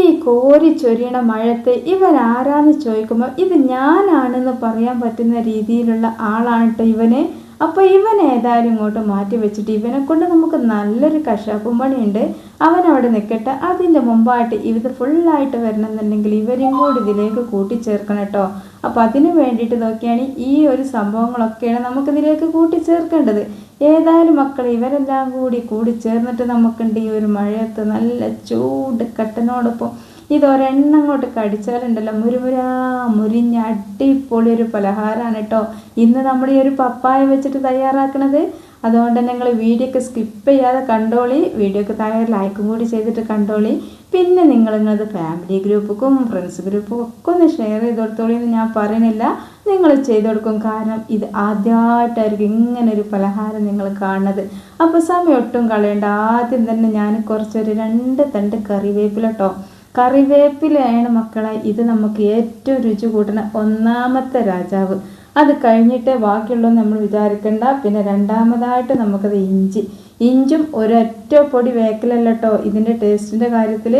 ഈ കോരി ചൊരിയണ മഴത്ത് ഇവൻ ആരാന്ന് ചോദിക്കുമ്പോൾ ഇത് ഞാനാണെന്ന് പറയാൻ പറ്റുന്ന രീതിയിലുള്ള ആളാണ് കേട്ടോ ഇവന്. അപ്പോൾ ഇവൻ ഏതായാലും ഇങ്ങോട്ട് മാറ്റി വെച്ചിട്ട് ഇവനെ കൊണ്ട് നമുക്ക് നല്ലൊരു കശാപ്പും പണിയുണ്ട്. അവൻ അവിടെ നിൽക്കട്ടെ അതിന്റെ മുമ്പായിട്ട് ഇത് ഫുള്ളായിട്ട് വരണമെന്നുണ്ടെങ്കിൽ ഇവരും കൂടി ഇതിലേക്ക് കൂട്ടിച്ചേർക്കണം കേട്ടോ. അപ്പോൾ അതിന് വേണ്ടിയിട്ട് നോക്കിയാണ് ഈ ഒരു സംഭവങ്ങളൊക്കെയാണ് നമുക്കിതിലേക്ക് കൂട്ടിച്ചേർക്കേണ്ടത്. ഏതായാലും മക്കൾ ഇവരെല്ലാം കൂടി കൂടി ചേർന്നിട്ട് നമുക്കുണ്ട് ഈ ഒരു മഴയത്ത് നല്ല ചൂട് കട്ടനോടൊപ്പം. ഇതൊരെണ്ണം അങ്ങോട്ട് കടിച്ചാലുണ്ടല്ലോ മുരുമുരാ മുരിഞ്ഞ അടിപൊളി ഒരു പലഹാരമാണ് കേട്ടോ. ഇന്ന് നമ്മൾ ഈ ഒരു പപ്പായ വെച്ചിട്ട് തയ്യാറാക്കണത്. അതുകൊണ്ട് തന്നെ നിങ്ങൾ വീഡിയോ ഒക്കെ സ്കിപ്പ് ചെയ്യാതെ കണ്ടോളി. വീഡിയോക്ക് താഴെ ലൈക്കും കൂടി ചെയ്തിട്ട് കണ്ടോളി. പിന്നെ നിങ്ങൾ ഫാമിലി ഗ്രൂപ്പുക്കും ഫ്രണ്ട്സ് ഗ്രൂപ്പും ഒക്കെ ഒന്ന് ഷെയർ ചെയ്ത് കൊടുത്തോളി എന്ന് ഞാൻ പറയുന്നില്ല. നിങ്ങൾ ചെയ്തു കൊടുക്കും കാരണം ഇത് ആദ്യമായിട്ടായിരിക്കും ഇങ്ങനൊരു പലഹാരം നിങ്ങൾ കാണുന്നത്. അപ്പോൾ സമയം ഒട്ടും കളയണ്ട. ആദ്യം തന്നെ ഞാൻ കുറച്ചൊരു രണ്ട് തണ്ട് കറിവേപ്പില കേട്ടോ കറിവേപ്പിലയാണ് മക്കളെ ഇത് നമുക്ക് ഏറ്റവും രുചി കൂട്ടുന്ന ഒന്നാമത്തെ രാജാവ്. അത് കഴിഞ്ഞിട്ട് ബാക്കിയുള്ളത് നമ്മൾ വിചാരിക്കേണ്ട. പിന്നെ രണ്ടാമതായിട്ട് നമുക്കത് ഇഞ്ചി. ഇഞ്ചും ഒരൊറ്റ പൊടി വേക്കലല്ല കേട്ടോ ഇതിന്റെ ടേസ്റ്റിന്റെ കാര്യത്തിൽ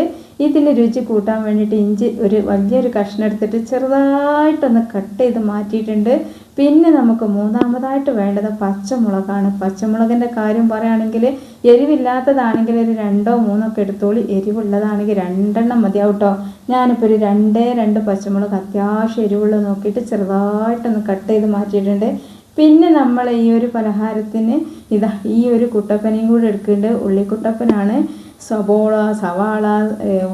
ഇതിന് രുചി കൂട്ടാൻ വേണ്ടിയിട്ട് ഇഞ്ചി ഒരു വലിയൊരു കഷ്ണം എടുത്തിട്ട് ചെറുതായിട്ടൊന്ന് കട്ട് ചെയ്ത് മാറ്റിയിട്ടുണ്ട്. പിന്നെ നമുക്ക് മൂന്നാമതായിട്ട് വേണ്ടത് പച്ചമുളകാണ്. പച്ചമുളകിന്റെ കാര്യം പറയുകയാണെങ്കിൽ എരിവില്ലാത്തതാണെങ്കിൽ ഒരു രണ്ടോ മൂന്നോ ഒക്കെ എടുത്തോളി. എരിവുള്ളതാണെങ്കിൽ രണ്ടെണ്ണം മതിയാവും കേട്ടോ ഞാനിപ്പോൾ ഒരു രണ്ടേ രണ്ട് പച്ചമുളക് അത്യാവശ്യം എരിവുള്ളത് നോക്കിയിട്ട് ചെറുതായിട്ടൊന്ന് കട്ട് ചെയ്ത് മാറ്റിയിട്ടുണ്ട്. പിന്നെ നമ്മൾ ഈ ഒരു പലഹാരത്തിന് ഇതാ ഈ ഒരു കുട്ടപ്പനയും കൂടെ എടുക്കുന്നുണ്ട്. ഉള്ളിക്കുട്ടപ്പനാണ്. സബോള സവാള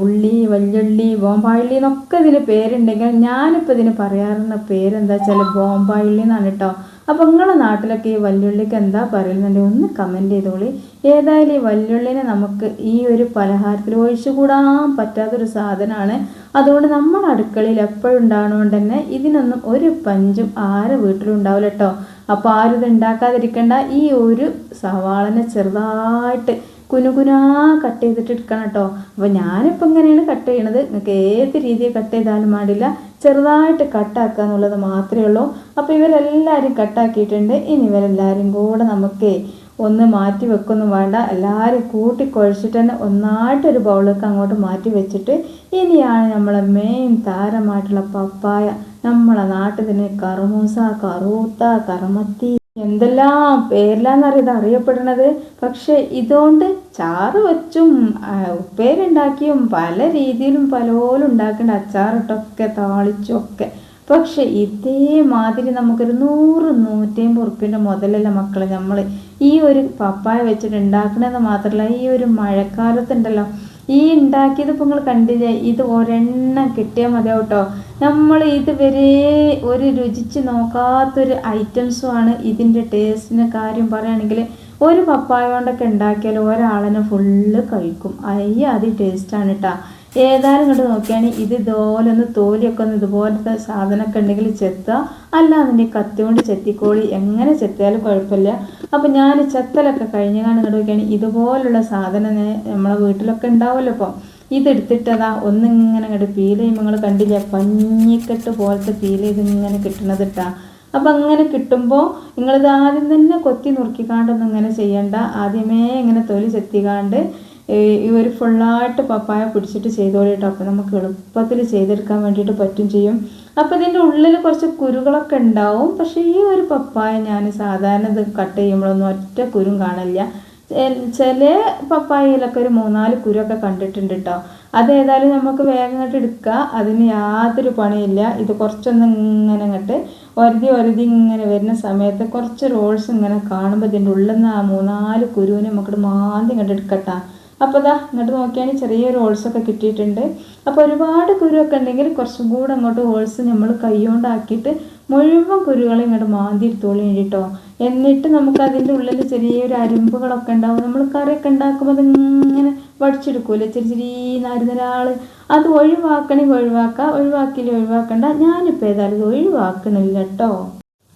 ഉള്ളി വല്യുള്ളി ബോംബായുള്ളി എന്നൊക്കെ ഇതിന് പേരുണ്ടെങ്കിൽ ഞാനിപ്പോൾ ഇതിന് പറയാറുള്ള പേരെന്താ വെച്ചാൽ ബോംബായുള്ളി എന്നാണ് കേട്ടോ അപ്പോൾ നിങ്ങളുടെ നാട്ടിലൊക്കെ ഈ വല്യുള്ളിക്ക് എന്താ പറയുന്നുണ്ടെങ്കിൽ ഒന്ന് കമന്റ് ചെയ്തോളി. ഏതായാലും ഈ വല്യുള്ളിനെ നമുക്ക് ഈ ഒരു പലഹാരത്തിൽ ഒഴിച്ചുകൂടാൻ പറ്റാത്തൊരു സാധനമാണ് അതുകൊണ്ട് നമ്മുടെ അടുക്കളയിൽ എപ്പോഴും ഉണ്ടാകണോണ്ട് തന്നെ ഇതിനൊന്നും ഒരു പഞ്ചും ആരെ വീട്ടിലും ഉണ്ടാവില്ല കേട്ടോ അപ്പോൾ ആരും ഇത് ഉണ്ടാക്കാതിരിക്കേണ്ട. ഈ ഒരു സവാളനെ ചെറുതായിട്ട് കുനുകുനാ കട്ട് ചെയ്തിട്ട് എടുക്കണം കേട്ടോ അപ്പോൾ ഞാനിപ്പോൾ ഇങ്ങനെയാണ് കട്ട് ചെയ്യണത്. നിങ്ങൾക്ക് ഏത് രീതിയിൽ കട്ട് ചെയ്താലും പാടില്ല. ചെറുതായിട്ട് കട്ടാക്കുക എന്നുള്ളത് മാത്രമേ ഉള്ളൂ. അപ്പോൾ ഇവരെല്ലാവരും കട്ടാക്കിയിട്ടുണ്ട് ഇനി ഇവരെല്ലാവരും കൂടെ നമുക്ക് ഒന്ന് മാറ്റി വെക്കൊന്നും വേണ്ട. എല്ലാവരും കൂട്ടി കുഴച്ചിട്ട് തന്നെ ഒന്നായിട്ടൊരു ബൗളൊക്കെ അങ്ങോട്ട് മാറ്റി വെച്ചിട്ട് ഇനിയാണ് നമ്മളെ മെയിൻ താരമായിട്ടുള്ള പപ്പായ. നമ്മളെ നാട്ടിൽ തന്നെ കറുമൂസ കറൂത്ത കറമത്തി എന്തെല്ലാം പേരിലാന്നറിയാം ഇത് അറിയപ്പെടുന്നത്. പക്ഷെ ഇതുകൊണ്ട് ചാറ് വെച്ചും ഉപ്പേരുണ്ടാക്കിയും പല രീതിയിലും പലപോലും ഉണ്ടാക്കേണ്ട അച്ചാറിട്ടൊക്കെ താളിച്ചൊക്കെ. പക്ഷെ ഇതേമാതിരി നമുക്കൊരു നൂറ് നൂറ്റമ്പത് ഉറുപ്പ്യന്റെ മുതലല്ല മക്കളെ നമ്മൾ ഈ ഒരു പപ്പായ വെച്ചിട്ട് ഉണ്ടാക്കണമെന്ന് മാത്രമല്ല ഈ ഒരു മഴക്കാലത്തുണ്ടല്ലോ. ഈ ഉണ്ടാക്കിയത് ഇപ്പോൾ നിങ്ങൾ കണ്ടില്ലേ ഇത് ഒരെണ്ണം കിട്ടിയാൽ മതി കേട്ടോ നമ്മൾ ഇതുവരെ ഒരു രുചിച്ച് നോക്കാത്തൊരു ഐറ്റംസുമാണ് ഇതിന്റെ ടേസ്റ്റിന്റെ കാര്യം പറയുകയാണെങ്കിൽ ഒരു പപ്പായ കൊണ്ടൊക്കെ ഉണ്ടാക്കിയാൽ ഒരാളിനെ ഫുള്ള് കഴിക്കും. അയ്യ അത് ടേസ്റ്റാണ് കേട്ടോ ഏതായാലും ഇങ്ങോട്ട് നോക്കിയാണെങ്കിൽ ഇത് ഇതുപോലെ ഒന്ന് തോലിയൊക്കെ ഒന്ന് ഇതുപോലത്തെ സാധനമൊക്കെ ഉണ്ടെങ്കിൽ ചെത്തുക. അല്ലാതെ കത്തി കൊണ്ട് ചെത്തിക്കോളി. എങ്ങനെ ചെത്തിയാലും കുഴപ്പമില്ല. അപ്പം ഞാൻ ചെത്തലൊക്കെ കഴിഞ്ഞ കാണും ഇങ്ങോട്ട് നോക്കിയാണെങ്കിൽ ഇതുപോലുള്ള സാധനം നമ്മളെ വീട്ടിലൊക്കെ ഉണ്ടാവുമല്ലോ ഇപ്പം. ഇതെടുത്തിട്ടതാ ഒന്നിങ്ങനെ ഇങ്ങോട്ട് പീൽ ചെയ്യുമ്പോൾ നിങ്ങൾ കണ്ടില്ല? പഞ്ഞിക്കെട്ട് പോലത്തെ പീൽ ചെയ്ത് ഇങ്ങനെ കിട്ടണത് ഇട്ടാ. അപ്പം അങ്ങനെ കിട്ടുമ്പോൾ നിങ്ങളിത് ആദ്യം തന്നെ കൊത്തി നുറുക്കിക്കാണ്ടൊന്നും ഇങ്ങനെ ചെയ്യണ്ട. ആദ്യമേ ഇങ്ങനെ തൊലി ചെത്തിക്കാണ്ട് ഒരു ഫുള്ളായിട്ട് പപ്പായ പിടിച്ചിട്ട് ചെയ്തോളി കേട്ടോ അപ്പോൾ നമുക്ക് എളുപ്പത്തിൽ ചെയ്തെടുക്കാൻ വേണ്ടിയിട്ട് പറ്റും ചെയ്യും. അപ്പോൾ ഇതിന്റെ ഉള്ളിൽ കുറച്ച് കുരുകളൊക്കെ ഉണ്ടാവും. പക്ഷേ ഈ ഒരു പപ്പായ ഞാൻ സാധാരണ ഇത് കട്ട് ചെയ്യുമ്പോഴൊന്നും ഒറ്റ കുരും കാണില്ല. ചില പപ്പായയിലൊക്കെ ഒരു മൂന്നാൽ കുരുവൊക്കെ കണ്ടിട്ടുണ്ട് കേട്ടോ അതേതായാലും നമുക്ക് വേഗം ഇങ്ങോട്ട് എടുക്കുക അതിന് യാതൊരു പണിയില്ല. ഇത് കുറച്ചൊന്ന് ഇങ്ങനെ ഇങ്ങോട്ട് ഒരുതി ഒരുതി ഇങ്ങനെ വരുന്ന സമയത്ത് കുറച്ച് റോൾസ് ഇങ്ങനെ കാണുമ്പോൾ ഇതിന്റെ ഉള്ളിൽ നിന്ന് ആ മൂന്നാൽ കുരുവിനെ നമുക്കിട്ട് മാന്തി ഇങ്ങോട്ട് എടുക്കട്ടാ. അപ്പോൾ ഇതാ ഇങ്ങോട്ട് നോക്കിയാണെങ്കിൽ ചെറിയൊരു ഹോൾസൊക്കെ കിട്ടിയിട്ടുണ്ട്. അപ്പോൾ ഒരുപാട് കുരുവൊക്കെ ഉണ്ടെങ്കിൽ കുറച്ചും കൂടെ അങ്ങോട്ട് ഹോൾസ് നമ്മൾ കൈകൊണ്ടാക്കിയിട്ട് മുഴുവൻ കുരുകളെ ഇങ്ങോട്ട് മാന്തി എടുത്തോളി കേട്ടോ എന്നിട്ട് നമുക്ക് അതിന്റെ ഉള്ളിൽ ചെറിയൊരു അരുമ്പുകളൊക്കെ ഉണ്ടാവും. നമ്മൾ കറിയൊക്കെ ഉണ്ടാക്കുമ്പോൾ അതിങ്ങനെ വടിച്ചെടുക്കൂലേ ചെറിയ ചെറിയ നാരുന്നൊരാൾ അത് ഒഴിവാക്കണമെങ്കിൽ ഒഴിവാക്കുക ഒഴിവാക്കിയില്ല ഒഴിവാക്കണ്ട. ഞാനിപ്പോൾ ഏതായാലും ഇത് ഒഴിവാക്കണില്ല കേട്ടോ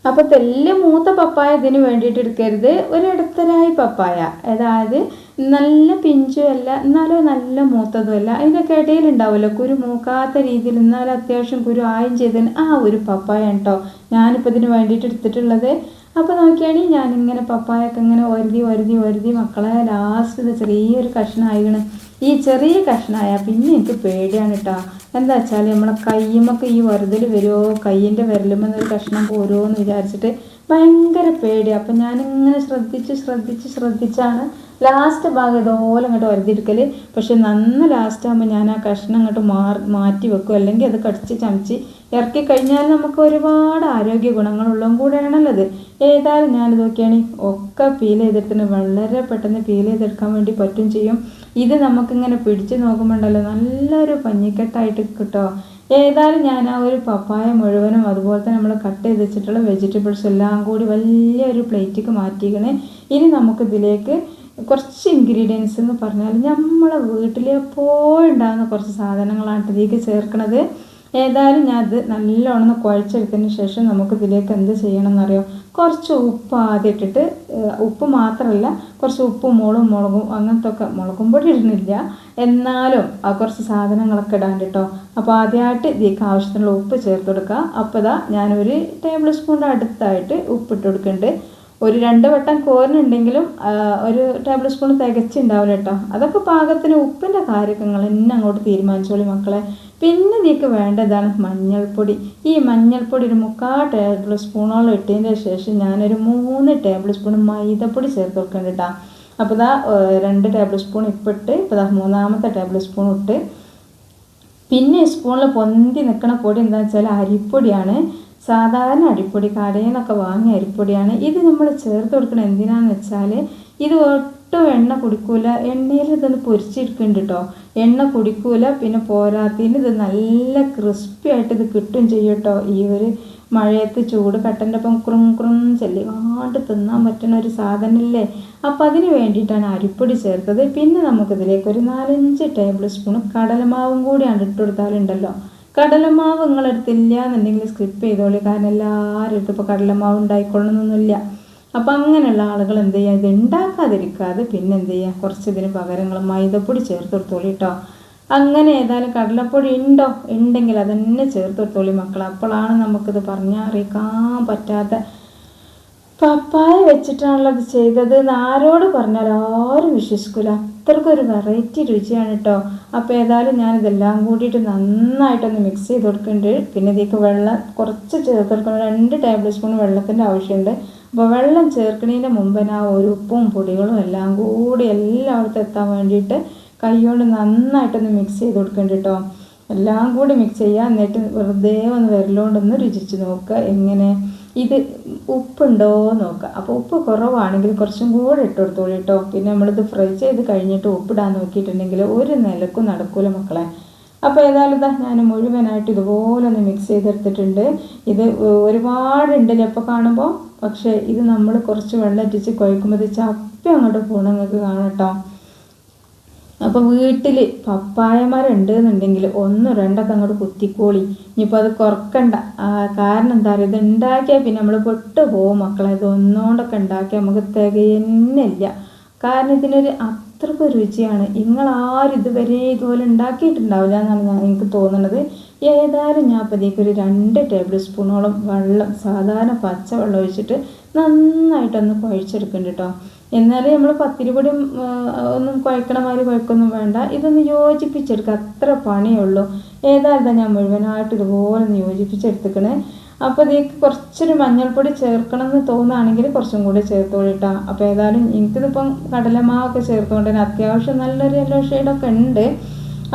അപ്പോൾ തെല്ല് മൂത്ത പപ്പായ ഇതിന് വേണ്ടിയിട്ട് എടുക്കരുത്. ഒരു ഇടത്തരായി പപ്പായ. അതായത് നല്ല പിഞ്ചും അല്ല എന്നാലും നല്ല മൂത്തതും അല്ല അതിനൊക്കെ ഇടയിലുണ്ടാവുമല്ലോ. കുരു മൂക്കാത്ത രീതിയിൽ എന്നാലും അത്യാവശ്യം കുരു ആയും ചെയ്തതിന് ആ ഒരു പപ്പായ കേട്ടോ ഞാനിപ്പോൾ ഇതിന് വേണ്ടിയിട്ട് എടുത്തിട്ടുള്ളത്. അപ്പോൾ നോക്കിയാണെങ്കിൽ ഞാനിങ്ങനെ പപ്പായൊക്കെ ഇങ്ങനെ ഒരുതി ഒരുതി ഒരുതി മക്കളെ ലാസ്റ്റ് ചെറിയൊരു കഷ്ണമായിക്കണ്. ഈ ചെറിയ കഷ്ണമായ പിന്നെ എനിക്ക് പേടിയാണ് കേട്ടോ എന്താ വെച്ചാൽ നമ്മളെ കയ്യുമൊക്കെ ഈ വെറുതൽ വരുമോ കയ്യിന്റെ വിരലുമെന്നൊരു കഷ്ണം പോരുമോ എന്ന് വിചാരിച്ചിട്ട് ഭയങ്കര പേടിയാണ് അപ്പം ഞാനിങ്ങനെ ശ്രദ്ധിച്ച് ശ്രദ്ധിച്ച് ശ്രദ്ധിച്ചാണ് ലാസ്റ്റ് ഭാഗം ഇതുപോലെ അങ്ങോട്ട് വരുതിരിക്കൽ പക്ഷെ നന്ന ലാസ്റ്റ് ആകുമ്പോൾ ഞാൻ ആ കഷ്ണം അങ്ങോട്ട് മാറി മാറ്റി വെക്കും. അല്ലെങ്കിൽ അത് കടിച്ച് ചമച്ച് ഇറക്കി കഴിഞ്ഞാൽ നമുക്ക് ഒരുപാട് ആരോഗ്യ ഗുണങ്ങളുള്ളതും കൂടെയാണല്ലത് ഏതായാലും ഞാനിത് നോക്കിയാണ്. ഒക്കെ പീൽ ചെയ്തെടുത്തിന് വളരെ പെട്ടെന്ന് പീൽ ചെയ്തെടുക്കാൻ വേണ്ടി പറ്റും ചെയ്യും. ഇത് നമുക്കിങ്ങനെ പിടിച്ച് നോക്കുമ്പോണ്ടല്ലോ നല്ലൊരു പഞ്ഞിക്കെട്ടായിട്ട് കിട്ടോ. ഏതായാലും ഞാൻ ആ ഒരു പപ്പായ മുഴുവനും അതുപോലെ തന്നെ നമ്മൾ കട്ട് ചെയ്ത് വെച്ചിട്ടുള്ള വെജിറ്റബിൾസ് എല്ലാം കൂടി വലിയൊരു പ്ലേറ്റിക്ക് മാറ്റിക്കണേ ഇനി നമുക്കിതിലേക്ക് കുറച്ച് ഇൻഗ്രീഡിയൻസ് എന്ന് പറഞ്ഞാൽ നമ്മളെ വീട്ടിൽ എപ്പോഴും ഉണ്ടാകുന്ന കുറച്ച് സാധനങ്ങളാണ് ഇതിലേക്ക് ചേർക്കണത്. ഏതായാലും ഞാൻ അത് നല്ലോണം കുഴച്ചെടുത്തതിന് ശേഷം നമുക്ക് ഇതിലേക്ക് എന്ത് ചെയ്യണം എന്നറിയോ? കുറച്ച് ഉപ്പ് ആദ്യം ഇട്ടിട്ട് ഉപ്പ് മാത്രമല്ല കുറച്ച് ഉപ്പും മുളകും മുളകും അങ്ങനത്തെ ഒക്കെ മുളകും പൊടി ഇടുന്നില്ല. എന്നാലും ആ കുറച്ച് സാധനങ്ങളൊക്കെ ഇടാൻ കേട്ടോ അപ്പോൾ ആദ്യമായിട്ട് ഇതിലേക്ക് ആവശ്യത്തിനുള്ള ഉപ്പ് ചേർത്ത് കൊടുക്കുക. അപ്പോൾ ഇതാ ഞാനൊരു ടേബിൾ സ്പൂണിന്റെ അടുത്തായിട്ട് ഉപ്പിട്ട് കൊടുക്കുന്നുണ്ട്. ഒരു രണ്ട് വട്ടം കോരനുണ്ടെങ്കിലും ഒരു ടേബിൾ സ്പൂൺ തികച്ചുണ്ടാവില്ല കേട്ടോ. അതൊക്കെ പാകത്തിന് ഉപ്പിന്റെ കാര്യങ്ങൾ എന്നെ അങ്ങോട്ട് തീരുമാനിച്ചോളി മക്കളെ. പിന്നെ ഇതിലേക്ക് വേണ്ടതാണ് മഞ്ഞൾപ്പൊടി. ഈ മഞ്ഞൾപ്പൊടി ഒരു മുക്കാൽ ടേബിൾ സ്പൂണോളം ഇട്ടതിന്റെ ശേഷം ഞാനൊരു മൂന്ന് ടേബിൾ സ്പൂൺ മൈദപ്പൊടി ചേർത്ത് കൊടുക്കുന്നുണ്ട് കേട്ടോ അപ്പോൾ ഇതാ രണ്ട് ടേബിൾ സ്പൂൺ ഇപ്പിട്ട് ഇപ്പോൾ ഇതാ മൂന്നാമത്തെ ടേബിൾ സ്പൂൺ ഇട്ട്. പിന്നെ സ്പൂണിൽ പൊന്തി നിൽക്കുന്ന പൊടി എന്താണെന്ന് വെച്ചാൽ അരിപ്പൊടിയാണ്. സാധാരണ അരിപ്പൊടി കടയിൽ നിന്നൊക്കെ വാങ്ങിയ അരിപ്പൊടിയാണ്. ഇത് നമ്മൾ ചേർത്ത് കൊടുക്കണം എന്തിനാന്ന് വെച്ചാൽ ഇത് ഒട്ടും എണ്ണ കുടിക്കൂല. എണ്ണയിൽ ഇതൊന്ന് പൊരിച്ചെടുക്കുന്നുണ്ട് കേട്ടോ എണ്ണ കുടിക്കൂല പിന്നെ പോരാത്തതിന് ഇത് നല്ല ക്രിസ്പി ആയിട്ട് ഇത് കിട്ടും ചെയ്യും കേട്ടോ ഈ ഒരു മഴയത്ത് ചൂട് കട്ടന്റെ ഒപ്പം ക്രും ക്രും ചെല്ലിക്കാണ്ട് തിന്നാൻ പറ്റുന്ന ഒരു സാധനമില്ലേ അപ്പോൾ അതിന് വേണ്ടിയിട്ടാണ് അരിപ്പൊടി ചേർത്തത്. പിന്നെ നമുക്കിതിലേക്ക് ഒരു നാലഞ്ച് ടേബിൾ സ്പൂൺ കടലമാവും കൂടിയാണ് ഇട്ട് കൊടുത്താലുണ്ടല്ലോ. കടലമാവ് നിങ്ങളെടുത്തില്ല എന്നുണ്ടെങ്കിൽ സ്കിപ്പ് ചെയ്തോളി. കാരണം എല്ലാവരും അടുത്ത് ഇപ്പോൾ കടലമാവ് ഉണ്ടായിക്കൊള്ളണമെന്നൊന്നുമില്ല. അപ്പം അങ്ങനെയുള്ള ആളുകൾ എന്ത് ചെയ്യുക ഇത് ഉണ്ടാക്കാതിരിക്കാതെ പിന്നെ എന്ത് ചെയ്യുക കുറച്ച് ഇതിന് പകരങ്ങൾ മൈദപ്പൊടി ചേർത്ത് കൊടുത്തോളി കേട്ടോ അങ്ങനെ ഏതായാലും കടലപ്പൊടി ഉണ്ടോ? ഉണ്ടെങ്കിൽ അതന്നെ ചേർത്ത് കൊടുത്തോളി മക്കൾ അപ്പോഴാണ് നമുക്കിത് പറഞ്ഞാൽ അറിയിക്കാൻ പറ്റാത്ത പപ്പായ വെച്ചിട്ടാണല്ലോ അത് ചെയ്തത് എന്ന് ആരോട് പറഞ്ഞാൽ ആരും വിശ്വസിക്കില്ല അത്രക്കൊരു വെറൈറ്റി രുചിയാണ് കേട്ടോ അപ്പോൾ ഏതായാലും ഞാനിതെല്ലാം കൂടിയിട്ട് നന്നായിട്ടൊന്ന് മിക്സ് ചെയ്ത് കൊടുക്കുന്നുണ്ട് പിന്നെ ഇതിലേക്ക് വെള്ളം കുറച്ച് ചേർത്ത് രണ്ട് ടേബിൾ സ്പൂൺ വെള്ളത്തിന്റെ ആവശ്യമുണ്ട്. അപ്പോൾ വെള്ളം ചേർക്കുന്നതിന്റെ മുമ്പ് ആ ഒരു ഉപ്പും പൊടികളും എല്ലാം കൂടി എല്ലായിടത്തും എത്താൻ വേണ്ടിയിട്ട് കൈകൊണ്ട് നന്നായിട്ടൊന്ന് മിക്സ് ചെയ്ത് കൊടുക്കുന്നുണ്ട് കേട്ടോ എല്ലാം കൂടി മിക്സ് ചെയ്യുക എന്നിട്ട് വെറുതെ ഒന്ന് വിരലുകൊണ്ടൊന്ന് രുചിച്ച് നോക്കുക എങ്ങനെ? ഇത് ഉപ്പുണ്ടോ നോക്കുക. അപ്പോൾ ഉപ്പ് കുറവാണെങ്കിൽ കുറച്ചും കൂടെ ഇട്ട് കൊടുത്തോളൂ കേട്ടോ പിന്നെ നമ്മളിത് ഫ്രൈ ചെയ്ത് കഴിഞ്ഞിട്ട് ഉപ്പിടാൻ നോക്കിയിട്ടുണ്ടെങ്കിൽ ഒരു നിലക്കും നടക്കൂല മക്കളെ. അപ്പോൾ ഏതായാലും ഇതാ ഞാൻ മുഴുവനായിട്ട് ഇതുപോലെ ഒന്ന് മിക്സ് ചെയ്തെടുത്തിട്ടുണ്ട്. ഇത് ഒരുപാടുണ്ടല്ലേ അപ്പോൾ കാണുമ്പോൾ പക്ഷേ ഇത് നമ്മൾ കുറച്ച് വെള്ളം ഇറ്റിച്ച് കുഴക്കുമ്പോൾ ഇത് ചപ്പി അങ്ങോട്ട് പോകണം നിങ്ങൾക്ക് അപ്പോൾ വീട്ടിൽ പപ്പായമാരുണ്ട് എന്നുണ്ടെങ്കിൽ ഒന്ന് രണ്ടൊക്കെ അങ്ങോട്ട് കുത്തിക്കോളി. ഇനിയിപ്പോൾ അത് കുറക്കണ്ട. കാരണം എന്താ പറയുക ഇത് ഉണ്ടാക്കിയാൽ പിന്നെ നമ്മൾ പൊട്ട് പോകും മക്കളെ. ഇത് ഒന്നുകൊണ്ടൊക്കെ ഉണ്ടാക്കിയാൽ നമുക്ക് തികയുന്നില്ല. കാരണം ഇതിനൊരു അത്രയ്ക്ക് രുചിയാണ്. നിങ്ങൾ നിങ്ങളാരും ഇതുവരെ ഇതുപോലെ ഉണ്ടാക്കിയിട്ടുണ്ടാവില്ല എന്നാണ് ഞാൻ എനിക്ക് തോന്നുന്നത് ഏതായാലും ഞാൻ അപ്പോഴത്തേക്ക് ഒരു രണ്ട് ടേബിൾ സ്പൂണോളം വെള്ളം സാധാരണ പച്ചവെള്ളം ഒഴിച്ചിട്ട് നന്നായിട്ടൊന്ന് കുഴച്ചെടുക്കുന്നുണ്ട് കേട്ടോ എന്നാലും നമ്മൾ പത്തിരിപ്പൊടി ഒന്നും കുഴക്കണ മാതിരി കുഴക്കൊന്നും വേണ്ട. ഇതൊന്ന് യോജിപ്പിച്ചെടുക്കുക അത്ര പണിയുള്ളൂ. ഏതായാലും ഞാൻ മുഴുവനായിട്ട് ഇതുപോലെ ഒന്ന് യോജിപ്പിച്ചെടുത്തേക്കണേ. അപ്പോൾ ഇതിലേക്ക് കുറച്ചൊരു മഞ്ഞൾപ്പൊടി ചേർക്കണം എന്ന് തോന്നുകയാണെങ്കിൽ കുറച്ചും കൂടി ചേർത്തോളിട്ടാ അപ്പോൾ ഏതായാലും എനിക്കിതിപ്പം കടലമാവൊക്കെ ചേർത്തുകൊണ്ട് തന്നെ അത്യാവശ്യം നല്ലൊരു യെല്ലോ ഷെയ്ഡൊക്കെ ഉണ്ട്.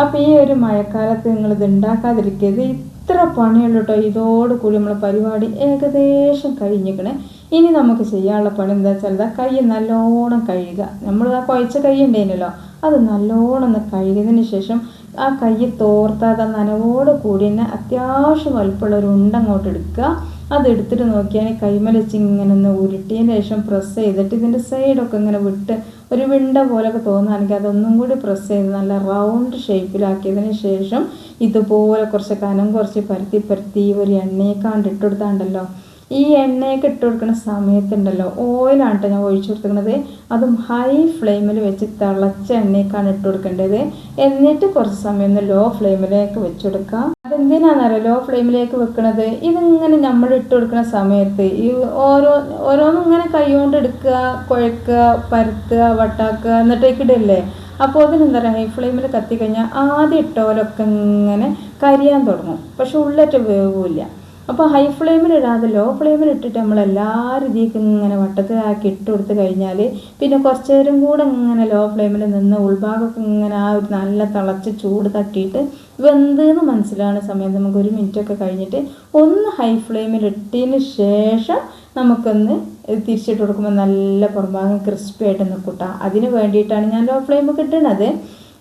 അപ്പോൾ ഈ ഒരു മഴക്കാലത്ത് നിങ്ങൾ ഇത് ഉണ്ടാക്കാതിരിക്കരുത്. ഇത്ര പണിയുള്ളൂ കേട്ടോ ഇതോടുകൂടി നമ്മൾ പരിപാടി ഏകദേശം കഴിഞ്ഞിക്കണേ. ഇനി നമുക്ക് ചെയ്യാനുള്ള പണി എന്താ വെച്ചാൽ കൈ നല്ലോണം കഴുകുക. നമ്മൾ ആ കുഴച്ച കൈ ഉണ്ടായിരുന്നല്ലോ അത് നല്ലോണം ഒന്ന് കഴുകിയതിന് ശേഷം ആ കൈ തോർത്താതെ നനവോട് കൂടി തന്നെ അത്യാവശ്യം വലുപ്പമുള്ള ഒരു ഉണ്ട അങ്ങോട്ട് എടുക്കുക. അത് എടുത്തിട്ട് നോക്കിയാൽ കൈമല വെച്ച് ഇങ്ങനെ ഒന്ന് ഉരുട്ടിയതിന് ശേഷം പ്രസ് ചെയ്തിട്ട് ഇതിന്റെ സൈഡൊക്കെ ഇങ്ങനെ വിട്ട് ഒരു വിണ്ട പോലൊക്കെ തോന്നുകയാണെങ്കിൽ അതൊന്നും കൂടി പ്രസ് ചെയ്ത് നല്ല റൗണ്ട് ഷേപ്പിലാക്കിയതിന് ശേഷം ഇതുപോലെ കുറച്ച് കനം കുറച്ച് പരത്തി പരത്തി ഒരു എണ്ണയൊക്കെ ഇട്ടെടുത്താണ്ടല്ലോ ഈ എണ്ണയൊക്കെ ഇട്ട് കൊടുക്കുന്ന സമയത്തുണ്ടല്ലോ ഓയിലാണ് കേട്ടോ ഞാൻ ഒഴിച്ചു കൊടുക്കുന്നത് അതും ഹൈ ഫ്ലെയിമിൽ വെച്ച് തിളച്ച എണ്ണയൊക്കെയാണ് ഇട്ട് കൊടുക്കേണ്ടത്. എന്നിട്ട് കുറച്ച് സമയം ഒന്ന് ലോ ഫ്ലെയിമിലേക്ക് വെച്ച് കൊടുക്കുക അതെന്തിനാണെന്നറിയാം? ലോ ഫ്ലെയിമിലേക്ക് വെക്കുന്നത് ഇതിങ്ങനെ നമ്മൾ ഇട്ട് കൊടുക്കുന്ന സമയത്ത് ഈ ഓരോ ഓരോന്നും ഇങ്ങനെ കൈകൊണ്ട് എടുക്കുക കുഴക്കുക പരത്തുക വട്ടാക്കുക എന്നിട്ടേക്ക് ഇടല്ലേ? അപ്പോൾ അതിനെന്താ പറയുക? ഹൈ ഫ്ലെയിമിൽ കത്തിക്കഴിഞ്ഞാൽ ആദ്യം ഇട്ടവരൊക്കെ ഇങ്ങനെ കരിയാൻ തുടങ്ങും. പക്ഷെ ഉള്ളറ്റ വേവില്ല. അപ്പോൾ ഹൈ ഫ്ലെയിമിൽ ഇടാതെ ലോ ഫ്ലെയിമിൽ ഇട്ടിട്ട് നമ്മൾ എല്ലാ രീതിക്കും ഇങ്ങനെ വട്ടത്തിലാക്കി ഇട്ട് കൊടുത്ത് കഴിഞ്ഞാൽ പിന്നെ കുറച്ച് നേരം കൂടെ ഇങ്ങനെ ലോ ഫ്ലെയിമിൽ നിന്ന് ഉൾഭാഗമൊക്കെ ഇങ്ങനെ ആ ഒരു നല്ല തിളച്ച് ചൂട് തട്ടിയിട്ട് വെന്തെന്ന് മനസ്സിലാവുന്ന സമയം നമുക്ക് ഒരു മിനിറ്റൊക്കെ കഴിഞ്ഞിട്ട് ഒന്ന് ഹൈ ഫ്ലെയിമിൽ ഇട്ടതിന് ശേഷം നമുക്കൊന്ന് തിരിച്ചിട്ട് കൊടുക്കുമ്പോൾ നല്ല പുറംഭാഗം ക്രിസ്പി ആയിട്ട് നിൽക്കൂട്ടാ അതിന് വേണ്ടിയിട്ടാണ് ഞാൻ ലോ ഫ്ലെയിമൊക്കെ കിട്ടുന്നത്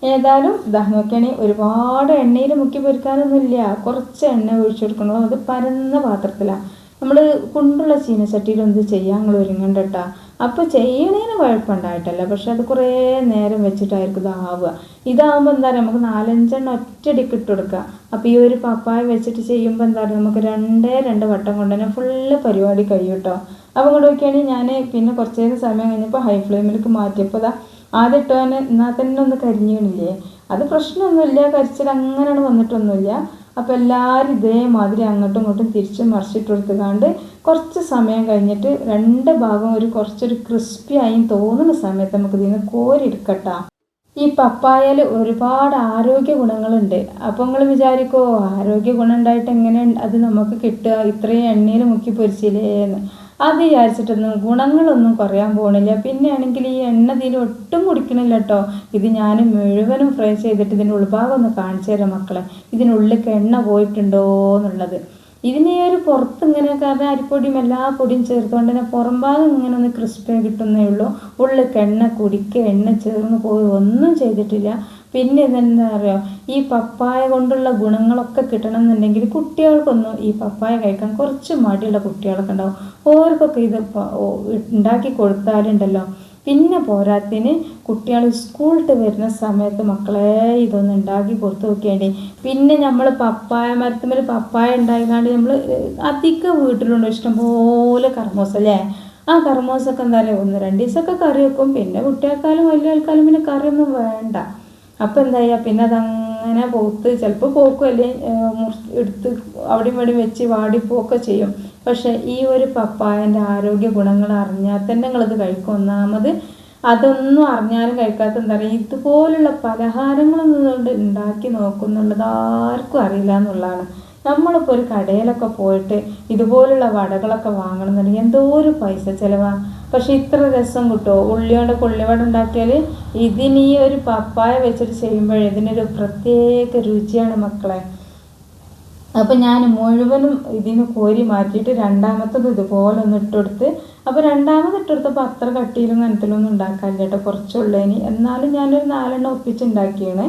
ഏതായാലും ഇതാ നോക്കുകയാണെങ്കിൽ ഒരുപാട് എണ്ണയിൽ മുക്കി പൊരിക്കാനൊന്നുമില്ല. കുറച്ച് എണ്ണ ഒഴിച്ചു കൊടുക്കണോ. അത് പരന്ന പാത്രത്തിലാണ് നമ്മൾ കൊണ്ടുള്ള ചീനച്ചട്ടിയിലൊന്നും ചെയ്യാൻ നിങ്ങൾ ഒരുങ്ങണ്ട കേട്ടോ. അപ്പോൾ ചെയ്യണേന് കുഴപ്പമുണ്ടായിട്ടല്ല. പക്ഷെ അത് കുറേ നേരം വെച്ചിട്ടായിരിക്കും ഇതാവുക ഇതാവുമ്പോൾ എന്താ പറയുക? നമുക്ക് നാലഞ്ചെണ്ണം ഒറ്റടിക്ക് ഇട്ട് കൊടുക്കുക. അപ്പോൾ ഈ ഒരു പപ്പായ വെച്ചിട്ട് ചെയ്യുമ്പോൾ എന്താ പറയുക? നമുക്ക് രണ്ടേ രണ്ട് വട്ടം കൊണ്ട് തന്നെ ഫുള്ള് പരിപാടി കഴിയും കേട്ടോ. അപ്പോൾ ഇങ്ങോട്ട് നോക്കിയാണെങ്കിൽ ഞാൻ പിന്നെ കുറച്ച് നേരം സമയം കഴിഞ്ഞപ്പോൾ ഹൈ ഫ്ലെയിമിലേക്ക് മാറ്റിയപ്പോൾ ഇതാ ആദ്യം ഇട്ടവന് എന്നാൽ തന്നെ ഒന്ന് കരിഞ്ഞില്ലേ അത് പ്രശ്നമൊന്നുമില്ല കരിച്ചിൽ അങ്ങനെയാണ് വന്നിട്ടൊന്നുമില്ല. അപ്പോൾ എല്ലാവരും ഇതേമാതിരി അങ്ങോട്ടും ഇങ്ങോട്ടും തിരിച്ച് മറിച്ചിട്ട് കൊടുത്തുകൊണ്ട് കുറച്ച് സമയം കഴിഞ്ഞിട്ട് രണ്ട് ഭാഗം ഒരു കുറച്ചൊരു ക്രിസ്പി ആയി തോന്നുന്ന സമയത്ത് നമുക്ക് ഇതിന് കോരിയെടുക്കട്ടാ ഈ പപ്പായയിൽ ഒരുപാട് ആരോഗ്യ ഗുണങ്ങളുണ്ട്. അപ്പോൾ നിങ്ങൾ വിചാരിക്കോ ആരോഗ്യ ഗുണം ഉണ്ടായിട്ട് എങ്ങനെ അത് നമുക്ക് കിട്ടുക? ഇത്രയും എണ്ണയിൽ മുക്കി പൊരിച്ചില്ലേന്ന്. അത് വിചാരിച്ചിട്ടൊന്നും ഗുണങ്ങളൊന്നും കുറയാൻ പോകണില്ല പിന്നെ ആണെങ്കിൽ ഈ എണ്ണ ഇതിന് ഒട്ടും കുടിക്കണില്ല കേട്ടോ ഇത് ഞാൻ മുഴുവനും ഫ്രൈ ചെയ്തിട്ട് ഇതിന്റെ ഉൾഭാഗം ഒന്ന് കാണിച്ചു തരാം മക്കളെ. ഇതിനുള്ളിലേക്ക് എണ്ണ പോയിട്ടുണ്ടോ എന്നുള്ളത്. ഇതിനെ ഒരു പുറത്ത് ഇങ്ങനെ കാരണം അരിപ്പൊടിയും എല്ലാ പൊടിയും ചേർത്തുകൊണ്ട് തന്നെ പുറം ഭാഗം ഇങ്ങനെ ഒന്ന് ക്രിസ്പി കിട്ടുന്നേ ഉള്ളൂ. ഉള്ളിലേക്ക് എണ്ണ കുടിക്കുക എണ്ണ ചേർന്ന് പോയി ഒന്നും ചെയ്തിട്ടില്ല. പിന്നെ ഇതെന്താ പറയുക ഈ പപ്പായ കൊണ്ടുള്ള ഗുണങ്ങളൊക്കെ കിട്ടണം എന്നുണ്ടെങ്കിൽ കുട്ടികൾക്കൊന്നും ഈ പപ്പായ കഴിക്കാൻ കുറച്ച് മടിയുള്ള കുട്ടികളൊക്കെ ഉണ്ടാവും. ഓർക്കൊക്കെ ഇത് ഉണ്ടാക്കി കൊടുത്താലുണ്ടല്ലോ. പിന്നെ പോരാത്തിന് കുട്ടികൾ സ്കൂളിട്ട് വരുന്ന സമയത്ത് മക്കളെ ഇതൊന്നും ഉണ്ടാക്കി കൊടുത്തു നോക്കിയാണ്ടി. പിന്നെ നമ്മൾ പപ്പായ മരത്തുമ്പോൾ പപ്പായ ഉണ്ടായിക്കാണ്ട് നമ്മൾ അധികം വീട്ടിലുണ്ട്? ഇഷ്ടംപോലെ കർമ്മോസ് അല്ലേ? ആ കർമ്മോസൊക്കെ എന്താ പറയുക ഒന്ന് രണ്ട് ദിവസമൊക്കെ കറി വെക്കും. പിന്നെ കുട്ടികൾക്കാലും വലിയ ആൾക്കാലും പിന്നെ കറിയൊന്നും വേണ്ട. അപ്പോൾ എന്താ ചെയ്യുക പിന്നെ അതങ്ങനെ പോത്ത്. ചിലപ്പോൾ പോക്കും അല്ലേ? എടുത്ത് അവിടെയും ഇവിടെയും വെച്ച് വാടിപ്പോക്കെ ചെയ്യും. പക്ഷേ ഈ ഒരു പപ്പായന്റെ ആരോഗ്യ ഗുണങ്ങൾ അറിഞ്ഞാൽ തന്നെ നിങ്ങളത് കഴിക്കും. ഒന്നാമത് അതൊന്നും അറിഞ്ഞാലും കഴിക്കാത്ത എന്താ പറയുക ഇതുപോലുള്ള പലഹാരങ്ങൾ നിന്നുകൊണ്ട് ഉണ്ടാക്കി നോക്കുന്നുള്ളത് ആർക്കും അറിയില്ല എന്നുള്ളതാണ്. നമ്മളിപ്പോൾ ഒരു കടയിലൊക്കെ പോയിട്ട് ഇതുപോലുള്ള വടകളൊക്കെ വാങ്ങണമെന്നുണ്ടെങ്കിൽ എന്തോ ഒരു പൈസ ചിലവാണ് പക്ഷെ ഇത്ര രസം കിട്ടുമോ ഉള്ളിയോണ്ട് കൊള്ളിവട ഉണ്ടാക്കിയാൽ ഇതിന് ഈ ഒരു പപ്പായ വെച്ചിട്ട് ചെയ്യുമ്പോൾ ഇതിനൊരു പ്രത്യേക രുചിയാണ് മക്കളെ. അപ്പം ഞാൻ മുഴുവനും ഇതിന് കോരി മാറ്റിയിട്ട് രണ്ടാമത്തത് ഇതുപോലെ ഒന്ന് ഇട്ടുകൊടുത്ത് അപ്പോൾ രണ്ടാമത് ഇട്ടെടുത്തപ്പോൾ അത്ര കട്ടിയിലും കനത്തിലൊന്നും ഉണ്ടാക്കാനില്ല കേട്ടോ കുറച്ചുള്ളതിന് എന്നാലും ഞാനൊരു നാലെണ്ണം ഒപ്പിച്ചുണ്ടാക്കിയാണ്.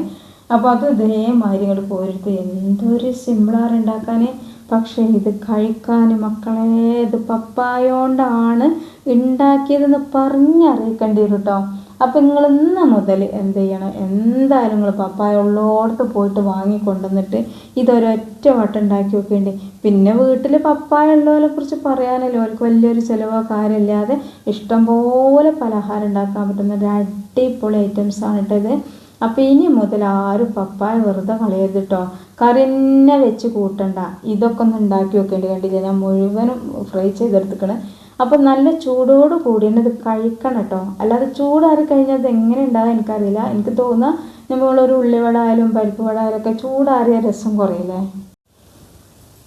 അപ്പോൾ അത് ഇതേമാതിരി ഇങ്ങോട്ട് കോരിയെടുത്ത് എന്തൊരു സിമ്പിളാണ് ഉണ്ടാക്കാൻ പക്ഷേ ഇത് കഴിക്കാൻ മക്കളെ ഇത് പപ്പായോണ്ടാണ് ഉണ്ടാക്കിയതെന്ന് പറഞ്ഞറിയിക്കേണ്ടി വരും കേട്ടോ അപ്പം നിങ്ങൾ ഇന്ന് മുതൽ എന്ത് ചെയ്യണം? എന്തായാലും നിങ്ങൾ പപ്പായ ഉള്ളോടത്ത് പോയിട്ട് വാങ്ങിക്കൊണ്ടുവന്നിട്ട് ഇതൊരൊറ്റ വട്ടം ഉണ്ടാക്കി വെക്കേണ്ടി പിന്നെ വീട്ടിൽ പപ്പായ ഉള്ളവരെ കുറിച്ച് പറയാനല്ലോ അവർക്ക് വലിയൊരു ചിലവോ കാര്യമില്ലാതെ ഇഷ്ടംപോലെ പലഹാരം ഉണ്ടാക്കാൻ പറ്റുന്ന ഒരു അടിപൊളി ഐറ്റംസാണ് കേട്ടോ ഇത്. അപ്പോൾ ഇനി മുതൽ ആരും പപ്പായ വെറുതെ കളയരുത് കേട്ടോ കറി തന്നെ വെച്ച് കൂട്ടണ്ട. ഇതൊക്കെ ഒന്ന് ഉണ്ടാക്കി വെക്കേണ്ടി കണ്ടില്ല? ഞാൻ മുഴുവനും ഫ്രൈ ചെയ്തെടുത്തിക്കണേ. അപ്പം നല്ല ചൂടോട് കൂടി തന്നെ ഇത് കഴിക്കണം കേട്ടോ അല്ലാതെ ചൂടാറി കഴിഞ്ഞാൽ അത് എങ്ങനെ ഉണ്ടാകുക എനിക്കറിയില്ല. എനിക്ക് തോന്നുക നമ്മളൊരു ഉള്ളിവട ആയാലും പരിപ്പ് വട ആയാലും ഒക്കെ ചൂടാറിയ രസം കുറയില്ലേ?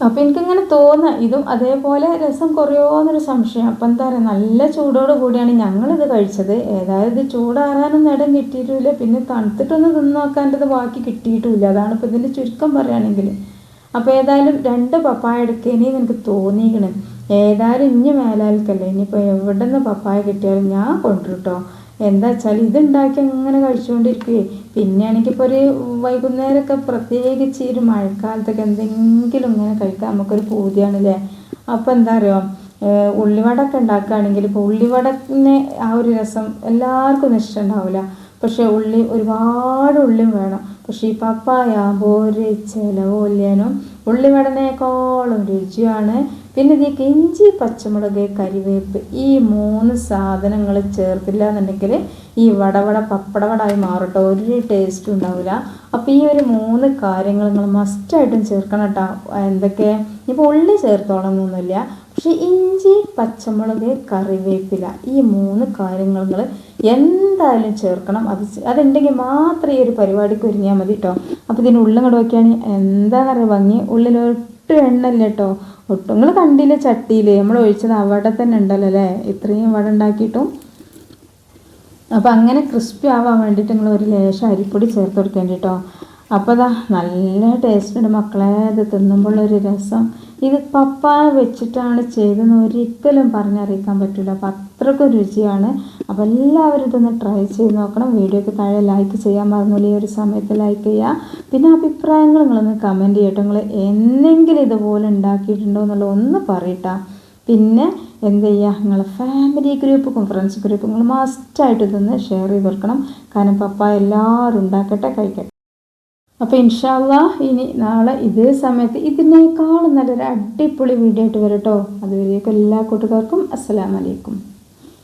അപ്പോൾ എനിക്കിങ്ങനെ തോന്നുക ഇതും അതേപോലെ രസം കുറയുമോ എന്നൊരു സംശയം. അപ്പം എന്താ പറയുക നല്ല ചൂടോട് കൂടിയാണ് ഞങ്ങളിത് കഴിച്ചത്. ഏതായാലും ഇത് ചൂടാറാനും ഇടം കിട്ടിയിട്ടില്ല. പിന്നെ തണുത്തിട്ടൊന്ന് തിന്ന് നോക്കാന്റെത് ബാക്കി കിട്ടിയിട്ടുമില്ല അതാണ് ഇപ്പം ഇതിന്റെ ചുരുക്കം പറയുകയാണെങ്കിൽ അപ്പോൾ ഏതായാലും രണ്ട് പപ്പായ എടുക്കേനി എനിക്ക് തോന്നിയിക്കണ് ഏതായാലും ഇനി മേലാൽക്കല്ലേ. ഇനിയിപ്പോൾ എവിടെ നിന്ന് പപ്പായ കിട്ടിയാലും ഞാൻ കൊണ്ടുവരും എന്താ വെച്ചാൽ ഇതുണ്ടാക്കി അങ്ങനെ കഴിച്ചുകൊണ്ടിരിക്കുകയെ പിന്നെയാണെങ്കിൽ ഇപ്പോൾ ഒരു വൈകുന്നേരമൊക്കെ പ്രത്യേകിച്ച് ഈ ഒരു മഴക്കാലത്തൊക്കെ എന്തെങ്കിലും ഇങ്ങനെ കഴിക്കാൻ നമുക്കൊരു പൂതിയാണല്ലേ? അപ്പോൾ എന്താ പറയുക ഉള്ളിവടയൊക്കെ ഉണ്ടാക്കുകയാണെങ്കിൽ ഇപ്പോൾ ഉള്ളിവടനെ ആ ഒരു രസം എല്ലാവർക്കും ഇഷ്ടമുണ്ടാവില്ല പക്ഷേ ഉള്ളി ഒരുപാട് ഉള്ളി വേണം. പക്ഷേ ഈ പപ്പായ ഒരു ചിലവില്ലേനും ഉള്ളിവടനേക്കാളും രുചിയാണ് പിന്നെ ഇതിലേക്ക് ഇഞ്ചി പച്ചമുളക് കരിവേപ്പ് ഈ മൂന്ന് സാധനങ്ങൾ ചേർത്തില്ല എന്നുണ്ടെങ്കിൽ ഈ വടവട പപ്പടവടായി മാറട്ടോ. ഒരു ടേസ്റ്റും ഉണ്ടാവില്ല അപ്പോൾ ഈ ഒരു മൂന്ന് കാര്യങ്ങൾ നിങ്ങൾ മസ്റ്റായിട്ടും ചേർക്കണം കേട്ടോ എന്തൊക്കെ? ഇപ്പോൾ ഉള്ളി ചേർത്തോളണമെന്നൊന്നുമില്ല പക്ഷേ ഇഞ്ചി പച്ചമുളക് കറിവേപ്പില ഈ മൂന്ന് കാര്യങ്ങൾ നിങ്ങൾ എന്തായാലും ചേർക്കണം. അത് അതുണ്ടെങ്കിൽ മാത്രമേ ഈ ഒരു പരിപാടിക്ക് ഒരുങ്ങിയാൽ മതി കേട്ടോ അപ്പോൾ ഇതിന് ഉള്ളിൽ കൂടെ വയ്ക്കുകയാണെങ്കിൽ എന്താണെന്ന് പറയുക ഭംഗി? ഉള്ളിൽ ഒട്ടും എണ്ണല്ല കേട്ടോ ഒട്ടും നിങ്ങൾ കണ്ടില്ല ചട്ടിയിൽ നമ്മൾ ഒഴിച്ചത് അവിടെ തന്നെ ഉണ്ടല്ലോ അല്ലേ ഇത്രയും വട ഉണ്ടാക്കിയിട്ടും. അപ്പോൾ അങ്ങനെ ക്രിസ്പി ആവാൻ വേണ്ടിയിട്ട് നിങ്ങൾ ഒരു ലേശം അരിപ്പൊടി ചേർത്ത് കൊടുക്കേണ്ടി കേട്ടോ അപ്പോൾ അതാ നല്ല ടേസ്റ്റ് ഉണ്ട് മക്കളെ. ഇത് തിന്നുമ്പോഴുള്ളൊരു രസം. ഇത് പപ്പായ വെച്ചിട്ടാണ് ചെയ്തതെന്ന് ഒരിക്കലും പറഞ്ഞറിയിക്കാൻ പറ്റില്ല അപ്പോൾ അത്രക്കും രുചിയാണ്. അപ്പോൾ എല്ലാവരും ഇതൊന്ന് ട്രൈ ചെയ്ത് നോക്കണം. വീഡിയോയ്ക്ക് താഴെ ലൈക്ക് ചെയ്യാൻ മറന്നില്ല ഈ ഒരു സമയത്ത് ലൈക്ക് ചെയ്യുക പിന്നെ അഭിപ്രായങ്ങൾ നിങ്ങളൊന്ന് കമന്റ് ചെയ്യട്ടോ നിങ്ങൾ എന്തെങ്കിലും ഇതുപോലെ ഉണ്ടാക്കിയിട്ടുണ്ടോ എന്നുള്ളത് ഒന്ന് പറയട്ടാ പിന്നെ എന്ത് ചെയ്യുക നിങ്ങളെ ഫാമിലി ഗ്രൂപ്പും ഫ്രണ്ട്സ് ഗ്രൂപ്പും നിങ്ങൾ മസ്റ്റായിട്ട് ഇതൊന്ന് ഷെയർ ചെയ്ത് കൊടുക്കണം. കാരണം പപ്പ എല്ലാവരും ഉണ്ടാക്കട്ടെ കഴിക്കട്ടെ. അപ്പോൾ ഇൻഷാല്ല ഇനി നാളെ ഇതേ സമയത്ത് ഇതിനേക്കാളും നല്ലൊരു അടിപൊളി വീഡിയോ ആയിട്ട് വരട്ടോ അതുവരേക്കും എല്ലാ കൂട്ടുകാർക്കും അസ്സലാമലൈക്കും